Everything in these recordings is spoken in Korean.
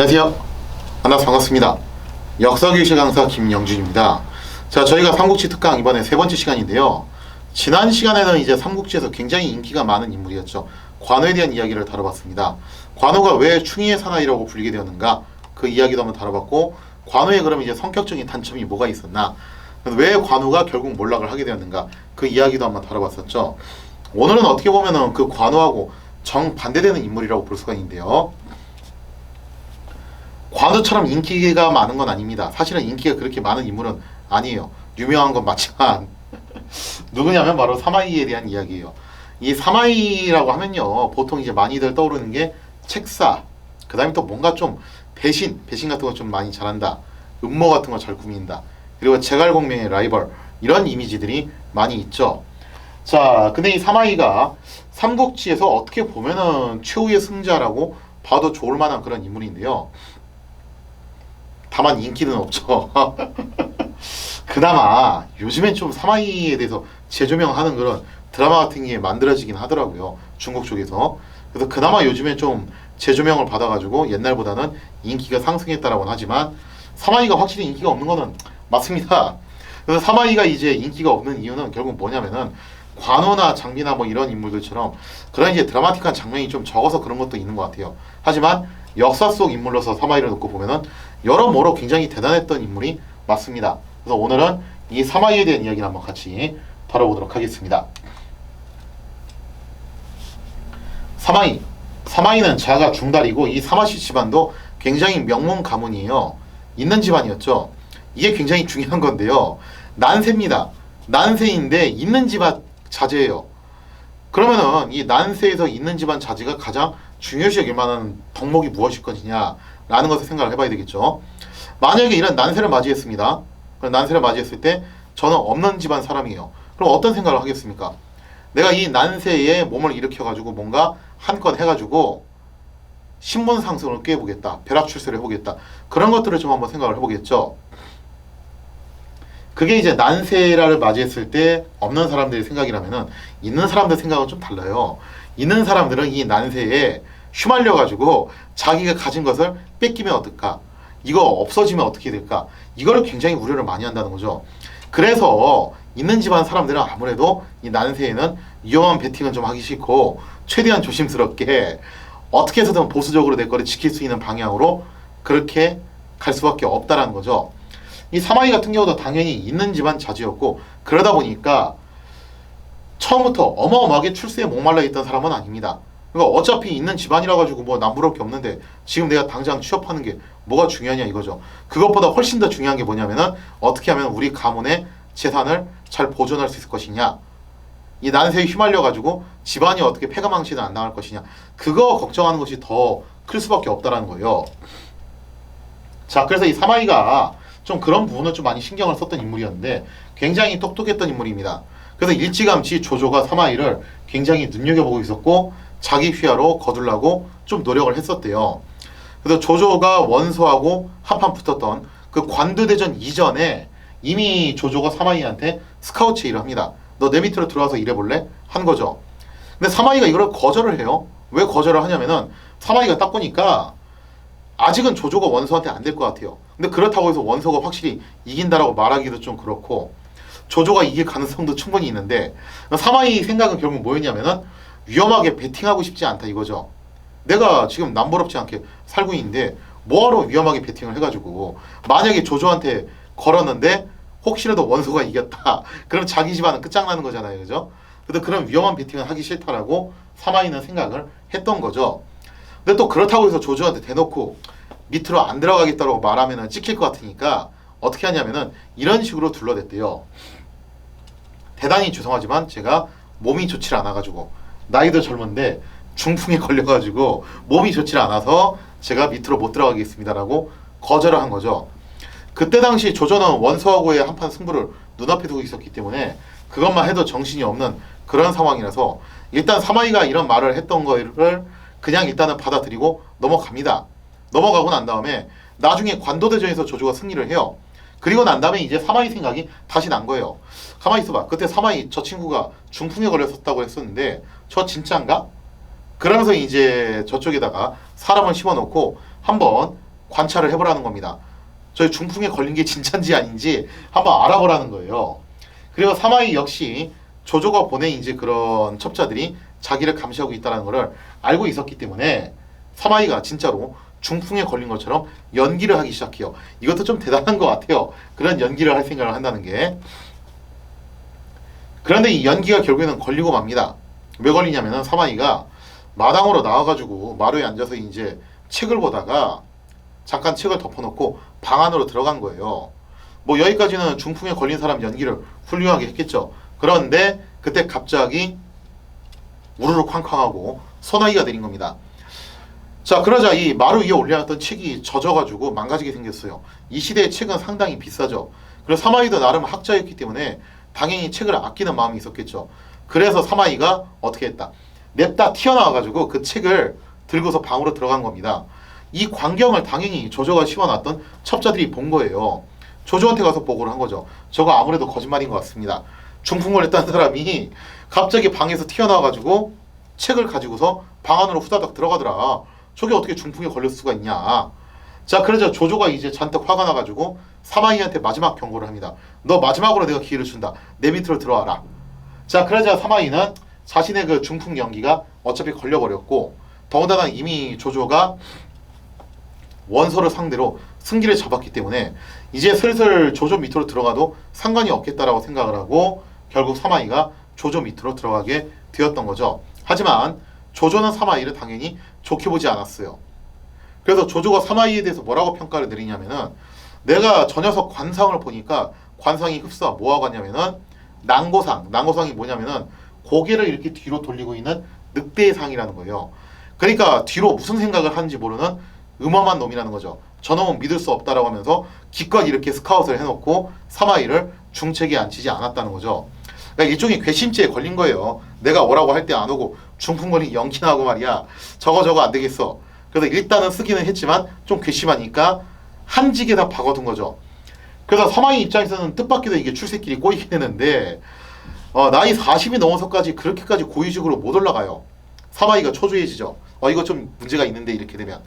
안녕하세요. 만나서 반갑습니다. 역사교실 강사 김영준입니다. 자, 저희가 삼국지 특강 이번에 세 번째 시간인데요. 지난 시간에는 이제 삼국지에서 굉장히 인기가 많은 인물이었죠. 관우에 대한 이야기를 다뤄봤습니다. 관우가 왜 충의의 사나이라고 불리게 되었는가 그 이야기도 한번 다뤄봤고 관우의 그럼 이제 성격적인 단점이 뭐가 있었나 왜 관우가 결국 몰락을 하게 되었는가 그 이야기도 한번 다뤄봤었죠. 오늘은 어떻게 보면은 그 관우하고 정반대되는 인물이라고 볼 수가 있는데요. 관우처럼 인기가 많은 건 아닙니다. 사실은 인기가 그렇게 많은 인물은 아니에요. 유명한 건 맞지만 누구냐면 바로 사마이에 대한 이야기예요. 이 사마이라고 하면요, 보통 이제 많이들 떠오르는 게 책사, 그 다음에 또 뭔가 좀 배신, 배신 같은 거 좀 많이 잘한다, 음모 같은 거 잘 꾸민다, 그리고 제갈공명의 라이벌 이런 이미지들이 많이 있죠. 자, 근데 이 사마이가 삼국지에서 어떻게 보면은 최후의 승자라고 봐도 좋을 만한 그런 인물인데요. 다만 인기는 없죠. 그나마 요즘엔 좀 사마이에 대해서 재조명하는 그런 드라마 같은 게 만들어지긴 하더라고요. 중국 쪽에서. 그래서 그나마 요즘엔 좀 재조명을 받아가지고 옛날보다는 인기가 상승했다라고는 하지만 사마이가 확실히 인기가 없는 거는 맞습니다. 그래서 사마이가 이제 인기가 없는 이유는 결국 뭐냐면은 관우나 장비나 뭐 이런 인물들처럼 그런 이제 드라마틱한 장면이 좀 적어서 그런 것도 있는 것 같아요. 하지만 역사 속 인물로서 사마이를 놓고 보면은 여러모로 굉장히 대단했던 인물이 맞습니다. 그래서 오늘은 이 사마이에 대한 이야기를 한번 같이 다뤄보도록 하겠습니다. 사마이. 사마이는 자가 중달이고 이 사마시 집안도 굉장히 명문 가문이에요. 있는 집안이었죠. 이게 굉장히 중요한 건데요. 난세입니다. 난세인데 있는 집안 자제예요. 그러면은 이 난세에서 있는 집안 자제가 가장 중요시 여길 만한 덕목이 무엇일 것이냐 라는 것을 생각을 해봐야 되겠죠. 만약에 이런 난세를 맞이했습니다. 그럼 난세를 맞이했을 때 저는 없는 집안 사람이에요. 그럼 어떤 생각을 하겠습니까? 내가 이 난세에 몸을 일으켜가지고 뭔가 한건 해가지고 신분 상승을 꾀해보겠다. 벼락 출세를 해보겠다. 그런 것들을 좀 한번 생각을 해보겠죠. 그게 이제 난세라를 맞이했을 때 없는 사람들의 생각이라면은 있는 사람들 생각은 좀 달라요. 있는 사람들은 이 난세에 휘말려 가지고 자기가 가진 것을 뺏기면 어떨까? 이거 없어지면 어떻게 될까? 이거를 굉장히 우려를 많이 한다는 거죠. 그래서 있는 집안 사람들은 아무래도 이 난세에는 위험한 베팅은 좀 하기 싫고 최대한 조심스럽게 어떻게 해서든 보수적으로 내 거를 지킬 수 있는 방향으로 그렇게 갈 수밖에 없다라는 거죠. 이 사마이 같은 경우도 당연히 있는 집안 자제였고 그러다 보니까 처음부터 어마어마하게 출세에 목말라 있던 사람은 아닙니다. 그러니까 어차피 있는 집안이라 가지고 뭐 남부러울 게 없는데 지금 내가 당장 취업하는 게 뭐가 중요하냐 이거죠. 그것보다 훨씬 더 중요한 게 뭐냐면은 어떻게 하면 우리 가문의 재산을 잘 보존할 수 있을 것이냐. 이 난세에 휘말려 가지고 집안이 어떻게 폐가망신을 안 당할 것이냐. 그거 걱정하는 것이 더 클 수밖에 없다라는 거예요. 자, 그래서 이 사마이가 좀 그런 부분을 좀 많이 신경을 썼던 인물이었는데 굉장히 똑똑했던 인물입니다. 그래서 일찌감치 조조가 사마이를 굉장히 눈여겨보고 있었고 자기 휘하로 거둘라고 좀 노력을 했었대요. 그래서 조조가 원소하고 한판 붙었던 그 관두대전 이전에 이미 조조가 사마이한테 스카우트 일을 합니다. 너 내 밑으로 들어와서 일해볼래? 한 거죠. 근데 사마이가 이걸 거절을 해요. 왜 거절을 하냐면은 사마이가 딱 보니까 아직은 조조가 원소한테 안 될 것 같아요. 근데 그렇다고 해서 원소가 확실히 이긴다라고 말하기도 좀 그렇고 조조가 이길 가능성도 충분히 있는데 사마이 생각은 결국 뭐였냐면은 위험하게 베팅하고 싶지 않다 이거죠. 내가 지금 남부럽지 않게 살고 있는데 뭐하러 위험하게 베팅을 해가지고 만약에 조조한테 걸었는데 혹시라도 원소가 이겼다 그럼 자기 집안은 끝장나는 거잖아요 그죠? 그래서 그런 위험한 베팅을 하기 싫다라고 사마이는 생각을 했던 거죠. 근데 또 그렇다고 해서 조조한테 대놓고 밑으로 안 들어가겠다고 말하면 찍힐 것 같으니까 어떻게 하냐면은 이런 식으로 둘러댔대요. 대단히 죄송하지만 제가 몸이 좋지 않아가지고 나이도 젊은데 중풍에 걸려가지고 몸이 좋지 않아서 제가 밑으로 못 들어가겠습니다라고 거절을 한 거죠. 그때 당시 조조는 원소하고의 한판 승부를 눈앞에 두고 있었기 때문에 그것만 해도 정신이 없는 그런 상황이라서 일단 사마이가 이런 말을 했던 거를 그냥 일단은 받아들이고 넘어갑니다. 넘어가고 난 다음에 나중에 관도대전에서 조조가 승리를 해요. 그리고 난 다음에 이제 사마이 생각이 다시 난 거예요. 가만히 있어봐. 그때 사마이 저 친구가 중풍에 걸렸었다고 했었는데 저 진짜인가? 그러면서 이제 저쪽에다가 사람을 심어놓고 한번 관찰을 해보라는 겁니다. 저희 중풍에 걸린 게 진짜인지 아닌지 한번 알아보라는 거예요. 그리고 사마이 역시 조조가 보낸 이제 그런 첩자들이 자기를 감시하고 있다는 것을 알고 있었기 때문에 사마이가 진짜로 중풍에 걸린 것처럼 연기를 하기 시작해요. 이것도 좀 대단한 것 같아요. 그런 연기를 할 생각을 한다는 게. 그런데 이 연기가 결국에는 걸리고 맙니다. 왜 걸리냐면은 사마이가 마당으로 나와가지고 마루에 앉아서 이제 책을 보다가 잠깐 책을 덮어놓고 방 안으로 들어간 거예요. 뭐 여기까지는 중풍에 걸린 사람 연기를 훌륭하게 했겠죠. 그런데 그때 갑자기 우르르 쾅쾅하고 소나기가 내린 겁니다. 자 그러자 이 마루 위에 올려놨던 책이 젖어가지고 망가지게 생겼어요. 이 시대의 책은 상당히 비싸죠. 그리고 사마이도 나름 학자였기 때문에 당연히 책을 아끼는 마음이 있었겠죠. 그래서 사마이가 어떻게 했다. 냅다 튀어나와가지고 그 책을 들고서 방으로 들어간 겁니다. 이 광경을 당연히 조조가 씌워놨던 첩자들이 본 거예요. 조조한테 가서 보고를 한 거죠. 저거 아무래도 거짓말인 것 같습니다. 중풍 걸렸다는 사람이 갑자기 방에서 튀어나와가지고 책을 가지고서 방 안으로 후다닥 들어가더라. 저게 어떻게 중풍에 걸릴 수가 있냐. 자, 그러자 조조가 이제 잔뜩 화가 나가지고 사마이한테 마지막 경고를 합니다. 너 마지막으로 내가 기회를 준다. 내 밑으로 들어와라. 자, 그러자 사마이는 자신의 그 중풍 연기가 어차피 걸려버렸고 더군다나 이미 조조가 원소를 상대로 승기를 잡았기 때문에 이제 슬슬 조조 밑으로 들어가도 상관이 없겠다라고 생각을 하고 결국 사마이가 조조 밑으로 들어가게 되었던 거죠. 하지만 조조는 사마이를 당연히 좋게 보지 않았어요. 그래서 조조가 사마이에 대해서 뭐라고 평가를 내리냐면은 내가 저 녀석 관상을 보니까 관상이 흡사 뭐하고 하냐면은 난고상, 난고상이 뭐냐면은 고개를 이렇게 뒤로 돌리고 있는 늑대의 상이라는 거예요. 그러니까 뒤로 무슨 생각을 하는지 모르는 음험한 놈이라는 거죠. 저놈은 믿을 수 없다라고 하면서 기껏 이렇게 스카웃을 해놓고 사마이를 중책에 앉히지 않았다는 거죠. 그러니까 일종의 괘씸죄에 걸린 거예요. 내가 오라고 할 때 안 오고 중풍 걸린 연기나 하고 말이야. 저거 저거 안 되겠어. 그래서 일단은 쓰기는 했지만 좀 괘씸하니까 한직에 다 박아둔 거죠. 그래서 사마이 입장에서는 뜻밖에도 이게 출세길이 꼬이게 되는데 어, 나이 40이 넘어서까지 그렇게까지 고위직으로 못 올라가요. 사마이가 초조해지죠. 어 이거 좀 문제가 있는데 이렇게 되면.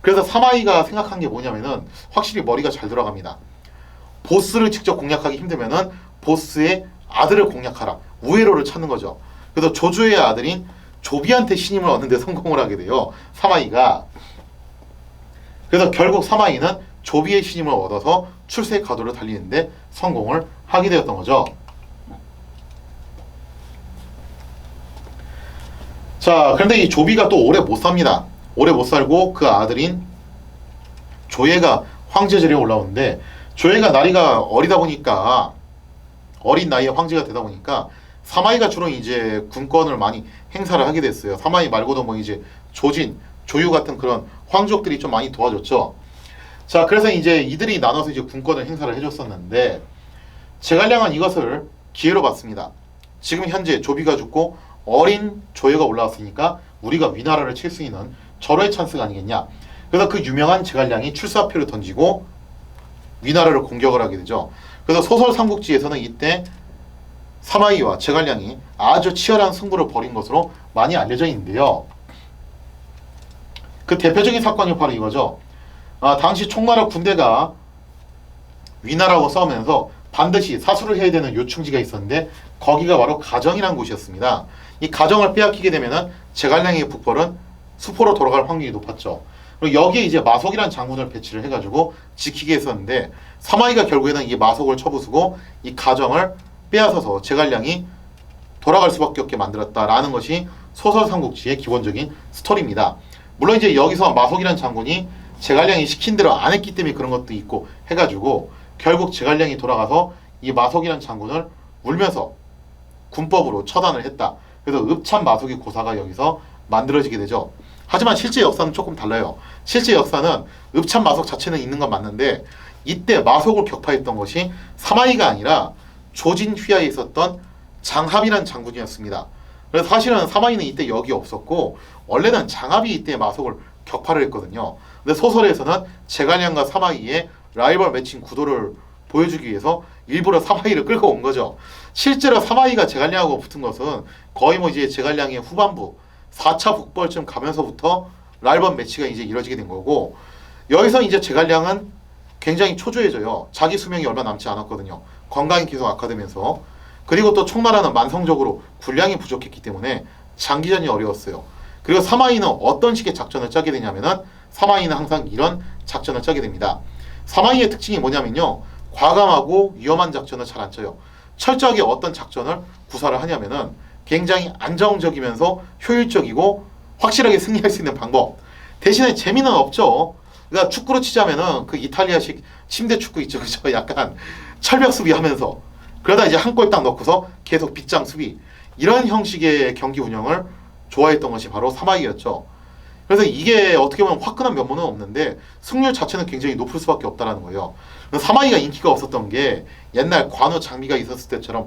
그래서 사마이가 생각한 게 뭐냐면은 확실히 머리가 잘 돌아갑니다. 보스를 직접 공략하기 힘들면은 보스의 아들을 공략하라. 우에로를 찾는 거죠. 그래서 조조의 아들인 조비한테 신임을 얻는 데 성공을 하게 돼요. 사마이가. 그래서 결국 사마이는 조비의 신임을 얻어서 출세 가도를 달리는데 성공을 하게 되었던 거죠. 자, 그런데 이 조비가 또 오래 못 삽니다. 오래 못 살고 그 아들인 조예가 황제 자리에 올라오는데 조예가 나이가 어리다 보니까 어린 나이에 황제가 되다 보니까 사마이가 주로 이제 군권을 많이 행사를 하게 됐어요. 사마이 말고도 뭐 이제 조진, 조유 같은 그런 황족들이 좀 많이 도와줬죠. 자, 그래서 이제 이들이 나눠서 이제 군권을 행사를 해줬었는데 제갈량은 이것을 기회로 봤습니다. 지금 현재 조비가 죽고 어린 조예가 올라왔으니까 우리가 위나라를 칠 수 있는 절호의 찬스가 아니겠냐. 그래서 그 유명한 제갈량이 출사표를 던지고 위나라를 공격을 하게 되죠. 그래서 소설 삼국지에서는 이때 사마이와 제갈량이 아주 치열한 승부를 벌인 것으로 많이 알려져 있는데요. 그 대표적인 사건이 바로 이거죠. 아, 당시 총나라 군대가 위나라하고 싸우면서 반드시 사수를 해야 되는 요충지가 있었는데 거기가 바로 가정이라는 곳이었습니다. 이 가정을 빼앗기게 되면은 제갈량의 북벌은 수포로 돌아갈 확률이 높았죠. 그리고 여기에 이제 마속이라는 장군을 배치를 해가지고 지키게 했었는데 사마이가 결국에는 이 마속을 쳐부수고 이 가정을 빼앗아서 제갈량이 돌아갈 수밖에 없게 만들었다라는 것이 소설 삼국지의 기본적인 스토리입니다. 물론 이제 여기서 마속이라는 장군이 제갈량이 시킨 대로 안 했기 때문에 그런 것도 있고 해가지고 결국 제갈량이 돌아가서 이 마속이라는 장군을 울면서 군법으로 처단을 했다. 그래서 읍참 마속의 고사가 여기서 만들어지게 되죠. 하지만 실제 역사는 조금 달라요. 실제 역사는 읍참 마속 자체는 있는 건 맞는데 이때 마속을 격파했던 것이 사마이가 아니라 조진 휘하에 있었던 장합이라는 장군이었습니다. 그래서 사실은 사마이는 이때 여기 없었고 원래는 장합이 이때 마속을 격파를 했거든요. 근데 소설에서는 제갈량과 사마이의 라이벌 매칭 구도를 보여주기 위해서 일부러 사마이를 끌고 온 거죠. 실제로 사마이가 제갈량하고 붙은 것은 거의 뭐 이제 제갈량의 후반부 4차 북벌쯤 가면서부터 라이벌 매치가 이제 이뤄지게 된 거고 여기서 이제 제갈량은 굉장히 초조해져요. 자기 수명이 얼마 남지 않았거든요. 건강이 계속 악화되면서 그리고 또 총나라는 만성적으로 군량이 부족했기 때문에 장기전이 어려웠어요. 그리고 사마이는 어떤 식의 작전을 짜게 되냐면은 사마이는 항상 이런 작전을 짜게 됩니다. 사마이의 특징이 뭐냐면요. 과감하고 위험한 작전을 잘 안 짜요. 철저하게 어떤 작전을 구사를 하냐면은 굉장히 안정적이면서 효율적이고 확실하게 승리할 수 있는 방법. 대신에 재미는 없죠. 그러니까 축구로 치자면은 그 이탈리아식 침대 축구 있죠. 그죠? 약간 철벽 수비하면서 그러다 이제 한 골 딱 넣고서 계속 빗장 수비 이런 형식의 경기 운영을 좋아했던 것이 바로 사마이였죠. 그래서 이게 어떻게 보면 화끈한 면모는 없는데 승률 자체는 굉장히 높을 수밖에 없다라는 거예요. 사마이가 인기가 없었던 게 옛날 관우 장비가 있었을 때처럼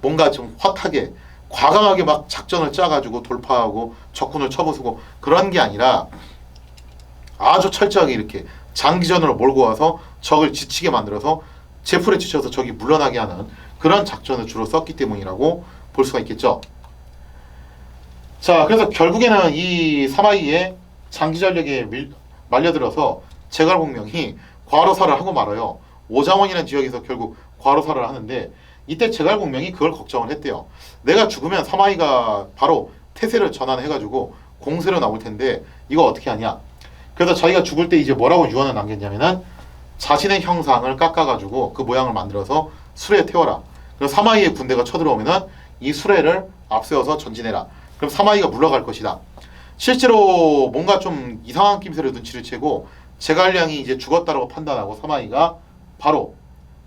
뭔가 좀 헛하게 과감하게 막 작전을 짜가지고 돌파하고 적군을 쳐부수고 그런 게 아니라 아주 철저하게 이렇게 장기전으로 몰고 와서 적을 지치게 만들어서 제풀에 지쳐서 적이 물러나게 하는 그런 작전을 주로 썼기 때문이라고 볼 수가 있겠죠. 자, 그래서 결국에는 이 사마이의 장기 전력에 밀, 말려들어서 제갈공명이 과로사를 하고 말아요. 오장원이라는 지역에서 결국 과로사를 하는데 이때 제갈공명이 그걸 걱정을 했대요. 내가 죽으면 사마이가 바로 태세를 전환해가지고 공세로 나올 텐데 이거 어떻게 하냐? 그래서 자기가 죽을 때 이제 뭐라고 유언을 남겼냐면은 자신의 형상을 깎아가지고 그 모양을 만들어서 수레에 태워라. 그럼 사마이의 군대가 쳐들어오면은 이 수레를 앞세워서 전진해라. 그럼 사마이가 물러갈 것이다. 실제로 뭔가 좀 이상한 낌새를 눈치를 채고 제갈량이 이제 죽었다라고 판단하고 사마이가 바로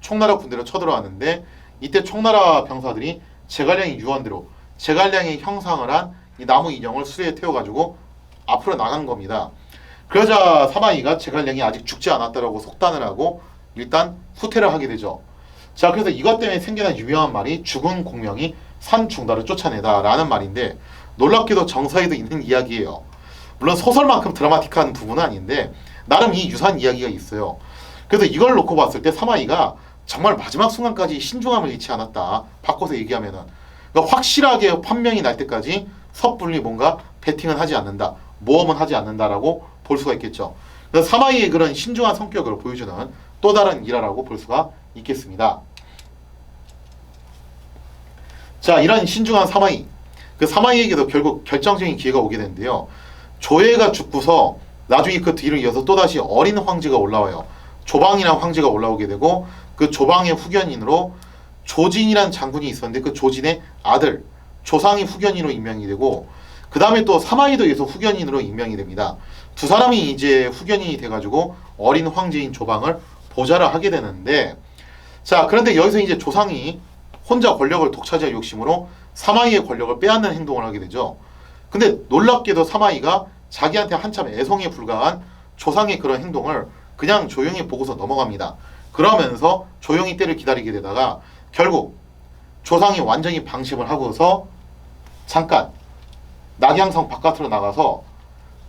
총나라 군대로 쳐들어왔는데 이때 총나라 병사들이 제갈량의 유언대로 제갈량의 형상을 한 이 나무 인형을 수레에 태워가지고 앞으로 나간 겁니다. 그러자 사마이가 제갈량이 아직 죽지 않았다라고 속단을 하고 일단 후퇴를 하게 되죠. 자, 그래서 이것 때문에 생겨난 유명한 말이 죽은 공명이 산 중다를 쫓아내다라는 말인데 놀랍게도 정사에도 있는 이야기예요. 물론 소설만큼 드라마틱한 부분은 아닌데 나름 이 유사한 이야기가 있어요. 그래서 이걸 놓고 봤을 때 사마이가 정말 마지막 순간까지 신중함을 잃지 않았다. 바꿔서 얘기하면은 그러니까 확실하게 판명이 날 때까지 섣불리 뭔가 베팅은 하지 않는다. 모험은 하지 않는다라고 볼 수가 있겠죠. 그래서 사마이의 그런 신중한 성격을 보여주는 또 다른 일화라고 볼 수가 있겠습니다. 자, 이런 신중한 사마이. 그 사마이에게도 결국 결정적인 기회가 오게 되는데요. 조예가 죽고서 나중에 그 뒤를 이어서 또다시 어린 황제가 올라와요. 조방이라는 황제가 올라오게 되고 그 조방의 후견인으로 조진이라는 장군이 있었는데 그 조진의 아들 조상이 후견인으로 임명이 되고 그 다음에 또 사마이도 에서 후견인으로 임명이 됩니다. 두 사람이 이제 후견인이 돼가지고 어린 황제인 조방을 보좌를 하게 되는데 자 그런데 여기서 이제 조상이 혼자 권력을 독차지할 욕심으로 사마이의 권력을 빼앗는 행동을 하게 되죠. 근데 놀랍게도 사마이가 자기한테 한참 애송에 불과한 조상의 그런 행동을 그냥 조용히 보고서 넘어갑니다. 그러면서 조용히 때를 기다리게 되다가 결국 조상이 완전히 방심을 하고서 잠깐 낙양성 바깥으로 나가서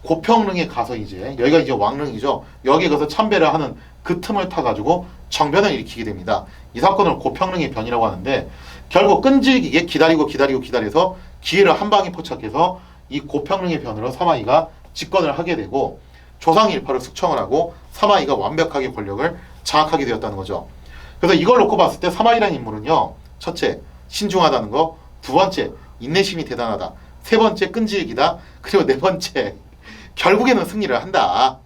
고평릉에 가서 이제 여기가 이제 왕릉이죠. 여기 가서 참배를 하는 그 틈을 타가지고 정변을 일으키게 됩니다. 이 사건을 고평릉의 변이라고 하는데 결국 끈질기게 기다리고 기다리고 기다려서 기회를 한 방에 포착해서 이 고평릉의 변으로 사마이가 집권을 하게 되고 조상 일파를 숙청을 하고 사마이가 완벽하게 권력을 장악하게 되었다는 거죠. 그래서 이걸 놓고 봤을 때 사마이라는 인물은요. 첫째, 신중하다는 거. 두 번째, 인내심이 대단하다. 세 번째, 끈질기다. 그리고 네 번째, 결국에는 승리를 한다.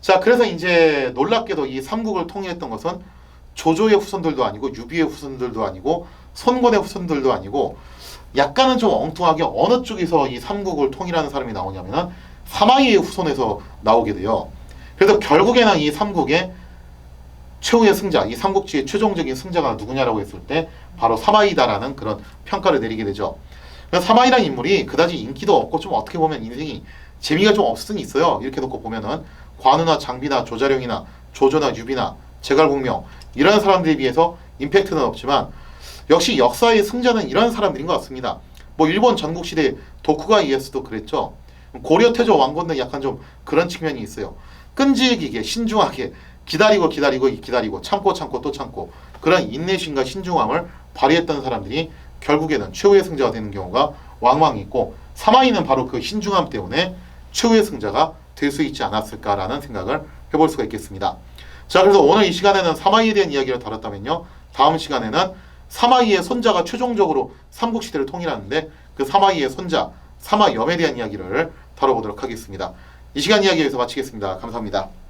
자, 그래서 이제 놀랍게도 이 삼국을 통일했던 것은 조조의 후손들도 아니고 유비의 후손들도 아니고 손권의 후손들도 아니고 약간은 좀 엉뚱하게 어느 쪽에서 이 삼국을 통일하는 사람이 나오냐면은 사마이의 후손에서 나오게 돼요. 그래서 결국에는 이 삼국의 최후의 승자, 이 삼국지의 최종적인 승자가 누구냐라고 했을 때 바로 사마이다라는 그런 평가를 내리게 되죠. 그러니까 사마이라는 인물이 그다지 인기도 없고 좀 어떻게 보면 인생이 재미가 좀 수는 있어요. 이렇게 놓고 보면은 관우나 장비나 조자룡이나 조조나 유비나 제갈공명 이런 사람들에 비해서 임팩트는 없지만 역시 역사의 승자는 이런 사람들인 것 같습니다. 뭐 일본 전국시대 도쿠가 이에스도 그랬죠. 고려 태조 왕건도 약간 좀 그런 측면이 있어요. 끈질기게 신중하게 기다리고 기다리고 기다리고 참고 참고 또 참고 그런 인내심과 신중함을 발휘했던 사람들이 결국에는 최후의 승자가 되는 경우가 왕왕 있고 사마이는 바로 그 신중함 때문에 최후의 승자가 될 수 있지 않았을까라는 생각을 해볼 수가 있겠습니다. 자, 그래서 오늘 이 시간에는 사마이에 대한 이야기를 다뤘다면요. 다음 시간에는 사마이의 손자가 최종적으로 삼국시대를 통일하는데 그 사마이의 손자 사마염에 대한 이야기를 다뤄보도록 하겠습니다. 이 시간 이야기 여기서 마치겠습니다. 감사합니다.